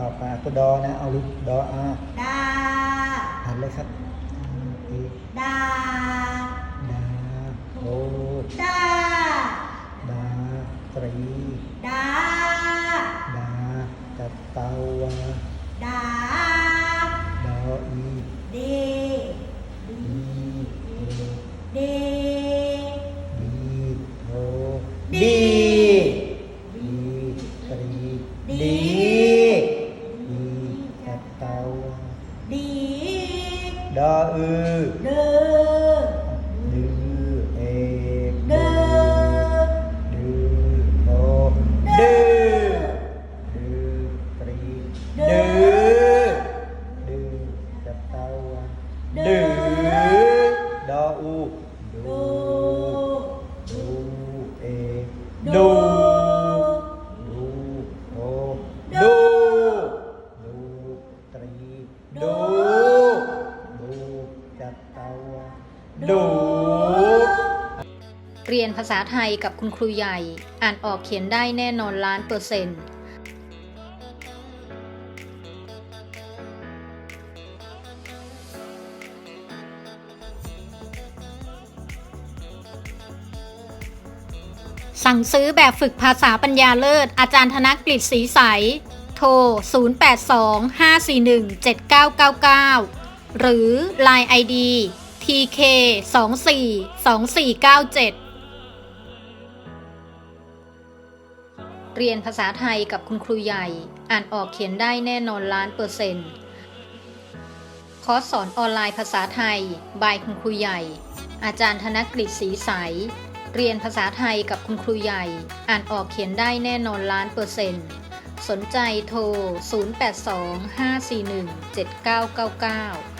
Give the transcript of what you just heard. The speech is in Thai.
ต่อไปตัวดอนะ เอาลูกดออาดาหันเลยครับอีดาดาโอดาดาตรีดาดาจัตตาวาดาดออีดีดีโอดีดีโอดีดีตรีดีดีดี ดีดออือเดือดือเอกเดือดือโอดือดือตรีดือดือจัตตาวาดือดออูดูดูดูเอกดูดูดูโอดูดูตรีดูดูจัตตาวา ดู เรียนภาษาไทยกับคุณครูใหญ่ อ่านออกเขียนได้แน่นอนล้านเปอร์เซ็นต์สั่งซื้อแบบฝึกภาษาปัญญาเลิศ อาจารย์ธนกฤษศรีใส โทร 0825417999 หรือ Line ID TK 24 2497 เรียนภาษาไทยกับคุณครูใหญ่ อ่านออกเขียนได้แน่นอนล้านเปอร์เซ็นต์ คอร์สสอนออนไลน์ภาษาไทย บายคุณครูใหญ่ อาจารย์ธนกฤษศรีใส เรียนภาษาไทยกับคุณครูใหญ่ อ่านออกเขียนได้แน่นอนล้านเปอร์เซ็นต์ สนใจโทร 0825417999